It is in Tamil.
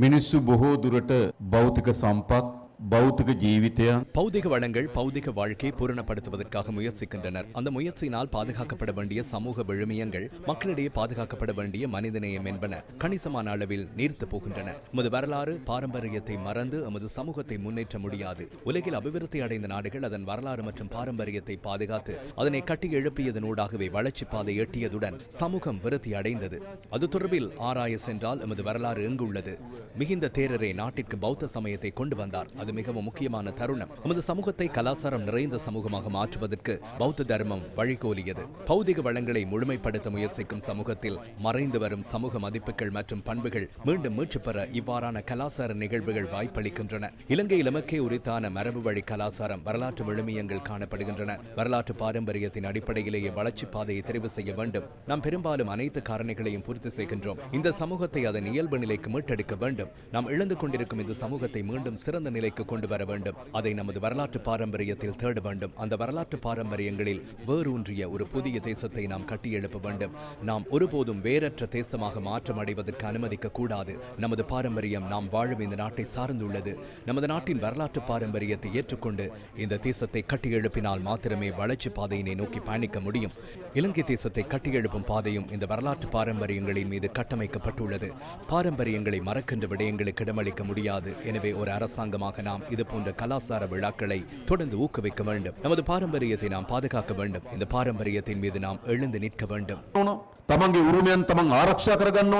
මිනිස්සු බොහෝ දුරට භෞතික සම්පත් பௌத்திக ஜீவித்திய பௌதிக வளங்கள் பௌதிக வாழ்க்கையை பூரணப்படுத்துவதற்காக முயற்சிக்கின்றனர். அந்த முயற்சியினால் பாதுகாக்கப்பட வேண்டிய சமூக விழுமியங்கள் மக்களிடையே பாதுகாக்கப்பட வேண்டிய மனிதநேயம் என்பன கணிசமான அளவில் நீர்த்து போகின்றன. எமது வரலாறு பாரம்பரியத்தை மறந்து எமது சமூகத்தை முன்னேற்ற முடியாது. உலகில் அபிவிருத்தி அடைந்த நாடுகள் அதன் வரலாறு மற்றும் பாரம்பரியத்தை பாதுகாத்து அதனை கட்டி எழுப்பியதனூடாகவே வளர்ச்சி பாதை எட்டியதுடன் சமூகம் விருத்தி அடைந்தது. அது தொடர்பில் ஆராய சென்றால் எமது வரலாறு எங்குள்ளது மிகுந்த தேரரே நாட்டிற்கு பௌத்த சமயத்தை கொண்டு வந்தார். அது மிகவும் முக்கியமான தருணம். நமது சமூகத்தை கலாச்சாரம் நிறைந்த சமூகமாக மாற்றுவதற்கு பௌத்த தர்மம் வழிகோலியது. பௌதிக வளங்களை முழுமைப்படுத்த முயற்சிக்கும் சமூகத்தில் மறைந்து வரும் சமூக மதிப்புகள் மற்றும் பண்புகள் மீண்டும் மீட்சி பெற இவ்வாறான கலாச்சார நிகழ்வுகள் வாய்ப்பளிக்கின்றன. இலங்கை இலமக்கே உரித்தான மரபு வழி கலாச்சாரம் வரலாற்று விழுமியங்கள் காணப்படுகின்றன. வரலாற்று பாரம்பரியத்தின் அடிப்படையிலேயே வளர்ச்சி பாதையை தெரிவு செய்ய வேண்டும். நாம் பெரும்பாலும் அனைத்து காரணிகளையும் பூர்த்தி செய்கின்றோம். இந்த சமூகத்தை அதன் இயல்பு நிலைக்கு மீட்டெடுக்க வேண்டும். நாம் இழந்து கொண்டிருக்கும் இந்த சமூகத்தை மீண்டும் சிறந்த நிலைக்கு கொண்டு வர வேண்டும். அதை நமது வரலாற்று பாரம்பரியத்தில் தேட வேண்டும். அந்த வரலாற்று பாரம்பரியங்களில் வேரூன்றிய ஒரு புதிய தேசத்தை நாம் கட்டியெழுப்ப வேண்டும். நாம் ஒருபோதும் வேறற்ற தேசமாக மாற்றம் அடைவதற்கு அனுமதிக்க கூடாது. நமது பாரம்பரியம் நாம் வாழும் இந்த நாட்டை சார்ந்துள்ளது. நமது நாட்டின் வரலாற்று பாரம்பரியத்தை ஏற்றுக்கொண்டு இந்த தேசத்தை கட்டியெழுப்பினால் மாத்திரமே வளர்ச்சி பாதையினை நோக்கி பயணிக்க முடியும். இலங்கை தேசத்தை கட்டியெழுப்பும் பாதையும் இந்த வரலாற்று பாரம்பரியங்களின் மீது கட்டமைக்கப்பட்டுள்ளது. பாரம்பரியங்களை மறக்கின்ற விடயங்களுக்கு இடமளிக்க முடியாது. எனவே ஒரு அரசாங்கமாக நாம் இதுபோன்ற கலாச்சார விழாக்களை தொடர்ந்து ஊக்குவிக்க வேண்டும். நமது பாரம்பரியத்தை நாம் பாதுகாக்க வேண்டும். இந்த பாரம்பரியத்தின் மீது நாம் எழுந்து நிற்க வேண்டும். தமங்க உரிமையன் தமங்க ஆரக்ஷா கரகன்னு